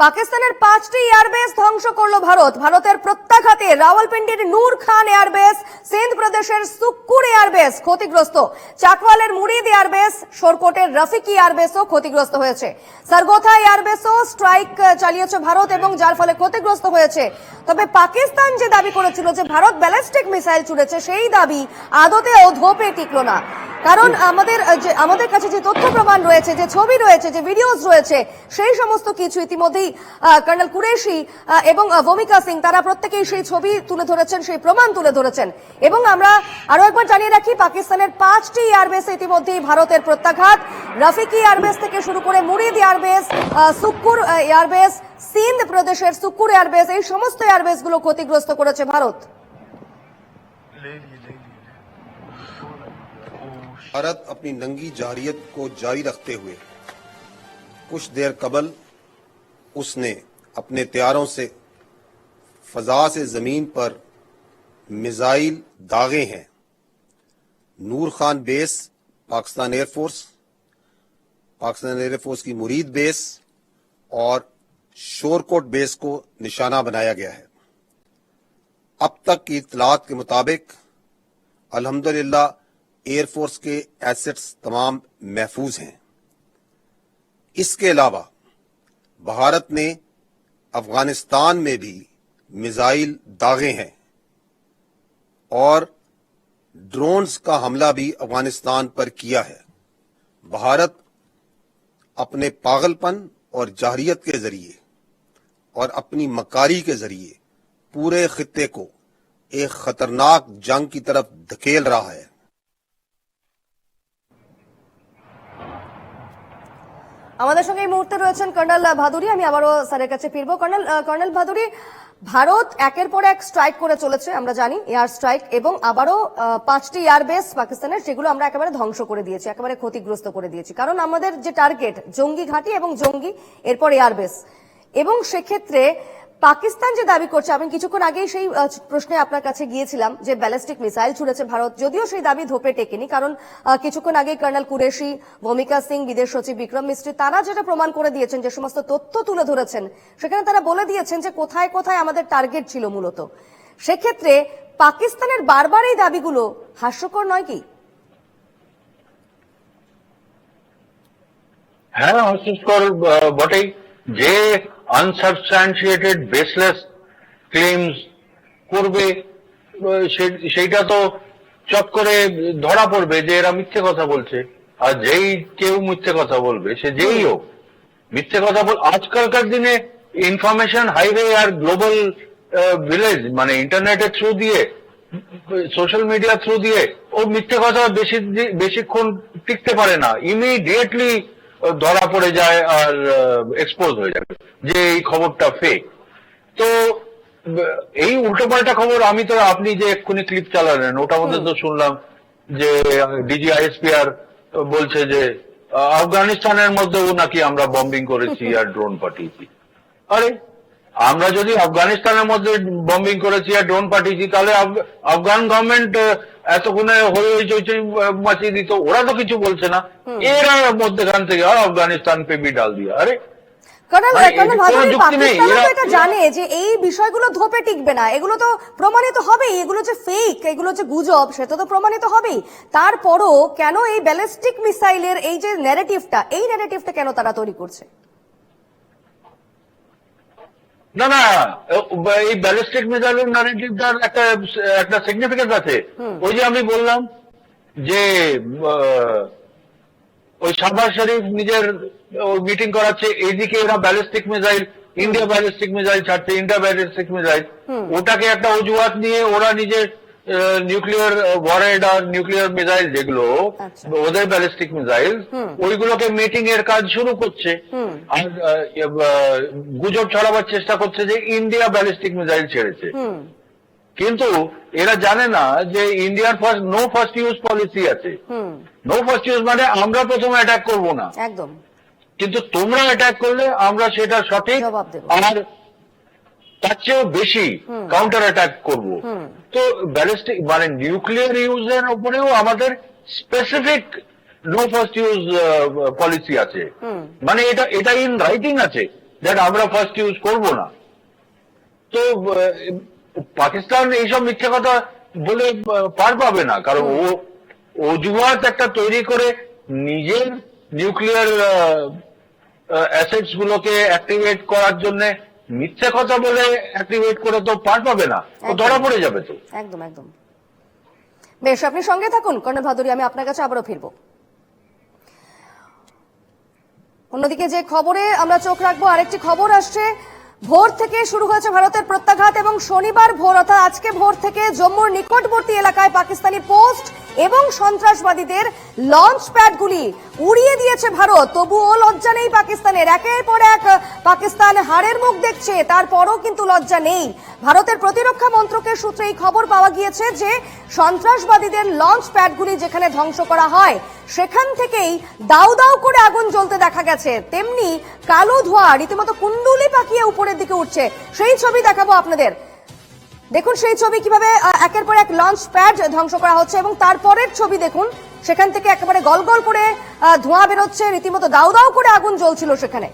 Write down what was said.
পাকিস্তানের পাঁচটি এয়ারবেস ধ্বংস করল ভারত। ভারতের প্রত্যাঘাতে রাওয়ালপিন্ডির নূর খান এয়ারবেস সিন্ধ প্রদেশের সুক্কুর এয়ারবেস ক্ষতিগ্রস্ত। চাকওয়ালের মুরিদ এয়ারবেস শোরকোটের রফিকি এয়ারবেসও ক্ষতিগ্রস্ত হয়েছে। সারগোথা এয়ারবেসও স্ট্রাইক চালিয়েছে ভারত এবং যার ফলে ক্ষতিগ্রস্ত হয়েছে। তবে পাকিস্তান যে দাবি করেছিল যে ভারত ব্যালিস্টিক মিসাইল ছুড়েছে, সেই দাবি আদতেও ধোপে টিকলো না। কারণ আমাদের যে আমাদের কাছে যে তথ্য প্রমাণ রয়েছে যে ছবি রয়েছে যে ভিডিওস রয়েছে সেই সমস্ত কিছু ইতিমধ্যেই কর্নেল কুরেশি এবং ভূমিকা সিং তারা প্রত্যেকেই সেই ছবি তুলে ধরেছেন সেই প্রমাণ তুলে ধরেছেন। এবং আমরা আরও একবার জানিয়ে রাখি পাকিস্তানের পাঁচটি এয়ারবেস ইতিমধ্যেই ভারতের প্রত্যাঘাত। রাফিকি এয়ারবেস থেকে শুরু করে মুরিদ এয়ারবেস আহ, সুক্কুর এয়ারবেস সিন্ধ প্রদেশের সুক্কুর এয়ারবেস এই সমস্ত এয়ারবেসগুলো ক্ষতিগ্রস্ত করেছে ভারত। بھارت اپنی ننگی جاریت کو جاری رکھتے ہوئے، کچھ دیر قبل اس نے اپنے تیاروں سے فضا سے زمین پر میزائل داغے ہیں۔ نور خان بیس، پاکستان ایئر فورس، پاکستان ایئر فورس کی مرید بیس اور شور کوٹ بیس کو نشانہ بنایا گیا ہے۔ اب تک کی اطلاعات کے مطابق، الحمدللہ ایئر فورس کے ایسٹس تمام محفوظ ہیں۔ اس کے علاوہ، بھارت نے افغانستان میں بھی میزائل داغے ہیں اور ڈرونز کا حملہ بھی افغانستان پر کیا ہے۔ بھارت اپنے پاگل پن اور جاہریت کے ذریعے اور اپنی مکاری کے ذریعے پورے خطے کو ایک خطرناک جنگ کی طرف دھکیل رہا ہے۔ আমাদের সঙ্গে এই মুহূর্তে রয়েছেন কর্নেল ভাদুরী। আমি আবারও স্যারের কাছে ফিরবো। কর্নেল কর্নেল ভাদুরী, ভারত একের পর এক স্ট্রাইক করে চলেছে, আমরা জানি এয়ার স্ট্রাইক এবং আবারও পাঁচটি এয়ার বেস পাকিস্তানের সেগুলো আমরা একেবারে ধ্বংস করে দিয়েছি, একেবারে ক্ষতিগ্রস্ত করে দিয়েছি। কারণ আমাদের যে টার্গেট জঙ্গি ঘাঁটি এবং জঙ্গি, এরপর এয়ার বেস এবং সেক্ষেত্রে পাকিস্তান যে দাবি করছে আমি কিছুক্ষণ আগেই সেই প্রশ্নে আপনার কাছে গিয়েছিলাম যে ব্যালিস্টিক মিসাইল ছুড়েছে ভারত। যদিও সেই দাবি ধোপে টেকেনি কারণ কিছুক্ষণ আগে কর্নেল কুরেশি ভূমিকা সিং বিদেশ সচিব বিক্রম মিস্ত্রি তারা যেটা প্রমাণ করে দিয়েছেন যে সমস্ত তথ্য তুলে ধরেছেন সেখানে তারা বলে দিয়েছেন যে কোথায় কোথায় আমাদের টার্গেট ছিল মূলত। সেক্ষেত্রে পাকিস্তানের বারবার এই দাবিগুলো হাস্যকর নয় কি? হ্যাঁ হাস্যস্কর আহ, বটেই। যে আনসাবস্টান্সিয়েটেড বেসলেস ক্লেমস করবে সেইটা তো চট করে ধরা পড়বে যে এরা মিথ্যে কথা বলছে। আর যেই কেউ মিথ্যে কথা বলবে, সে যেই হোক, মিথ্যে কথা বল আজকালকার দিনে ইনফরমেশন হাইওয়ে আর গ্লোবাল ভিলেজ মানে ইন্টারনেটের থ্রু দিয়ে সোশ্যাল মিডিয়া থ্রু দিয়ে, ও মিথ্যে কথা বেশি বেশিক্ষণ টিকতে পারে না। ইমিডিয়েটলি ধরা পড়ে যায় আর এক্সপোজ হয়ে যাবে যে এই খবরটা ফেক তো এই উল্টোপাল্টা খবর আমি তো আপনি যে এক্ষুনি ক্লিপ চালালেন ওটার মধ্যে তো শুনলাম যে ডিজি আইএসপি আর বলছে যে আফগানিস্তানের মধ্যেও নাকি আমরা বম্বিং করেছি আর ড্রোন পাঠিয়েছি। আরে আমরা যদি আফগানিস্তানের মধ্যে বম্বিং করেছি আর ড্রোন পাঠিয়েছি তাহলে আফগান গভর্নমেন্ট এতক্ষণে হয়ে হয়ে চলছে মাচিয়ে দিত। ওরা তো কিছু বলছে না। এরা মধ্যখান থেকে আর আফগানিস্তান পে বি ডাল দিয়া। আরে জানে যে এই বিষয়গুলো ধোপে টিকবে না। এগুলো তো প্রমাণিত হবেই। এগুলো যে ফেক এগুলো যে গুজব সেটা তো প্রমাণিত হবেই। তারপরও কেন এই ব্যালিস্টিক মিসাইলের এই যে ন্যারেটিভটা এই ন্যারেটিভটা কেন তারা তৈরি করছে? না না এই ব্যালিস্টিক মিসাইলের একটা একটা সিগনিফিকেন্স আছে। ওই যে আমি বললাম যে ওই শাহবাজ শরীফ নিজের মিটিং করাচ্ছে এইদিকে এরা ballistic missile India ballistic missile ছাড়ছে ইন্ডিয়া ব্যালিস্টিক মিসাইল ওটাকে একটা অজুহাত নিয়ে ওরা নিজের নিউক্লিয়ার ওয়ারেড আর নিউক্লিয়ার মিসাইল যেগুলো আচ্ছা। ওদের ব্যালিস্টিক মিসাইল ওইগুলোকে মিটিং এর কাজ শুরু করছে। আর আহ, গুজব ছড়াবার চেষ্টা করছে যে ইন্ডিয়া ব্যালিস্টিক মিসাইল ছেড়েছে। কিন্তু এরা জানে না যে ইন্ডিয়ার first no first use policy আছে। নো ফার্স্ট ইউজ মানে আমরা প্রথমে অ্যাটাক করব না। একদম। কিন্তু তোমরা অ্যাটাক করলে আমরা সেটা সঠিক। আর তার চেয়েও বেশি কাউন্টার অ্যাটাক করব। তো ব্যালিস্টিক মানে নিউক্লিয়ার ইউজের উপরেও আমাদের specific no first use policy আছে। মানে এটা এটা ইন রাইটিং আছে দ্যাট আমরা ফার্স্ট ইউজ করব না। তো পাকিস্তান এইসব মিথ্যে কথা বলে পার পাবে না। কারণ ও অজুহাত একটা তৈরি করে নিজের নিউক্লিয়ার অ্যাসেটস গুলোকে অ্যাক্টিভেট করার জন্য মিথ্যে কথা বলে অ্যাক্টিভেট করে তো পার পাবে না ও ধরা পড়ে যাবে তো। একদম একদম। বেশ আপনি সঙ্গে থাকুন কর্নেল ভাদুরী আমি আপনার কাছে আবারও ফিরবো। অন্যদিকে যে খবরে আমরা চোখ রাখব আরেকটি খবর আসছে। ভোর থেকে শুরু হয়েছে ভারতের প্রত্যাঘাত এবং শনিবার ভোর অর্থাৎ আজকে ভোর থেকে জম্মুর নিকটবর্তী এলাকায় পাকিস্তানি পোস্ট এবং সন্ত্রাসবাদীদের লঞ্চ প্যাডগুলি উড়িয়ে দিয়েছে ভারত। তবুও লজ্জা নেই পাকিস্তানের। একের পর এক পাকিস্তান হারের মুখ দেখছে, তারপরও কিন্তু লজ্জা নেই। ভারতের প্রতিরক্ষা মন্ত্রকের সূত্রে এই খবর পাওয়া গিয়েছে যে, সন্ত্রাসবাদীদের লঞ্চ প্যাডগুলি যেখানে ধ্বংস করা হয়, সেখান থেকেই দাউ দাউ করে আগুন জ্বলতে দেখা গেছে। তেমনি কালো ধোঁয়া, রীতিমতো কুণ্ডুলি পাকিয়ে উপরের দিকে উঠছে। সেই ছবি দেখাবো আপনাদের। দেখুন সেই ছবি কীভাবে একের পর এক লঞ্চ প্যাড ধ্বংস করা হচ্ছে এবং তারপরের ছবি দেখুন, সেখান থেকে একেবারে গল গল করে ধোঁয়া বেরোচ্ছে, রীতিমতো দাউ দাউ করে আগুন জ্বলছিল সেখানে।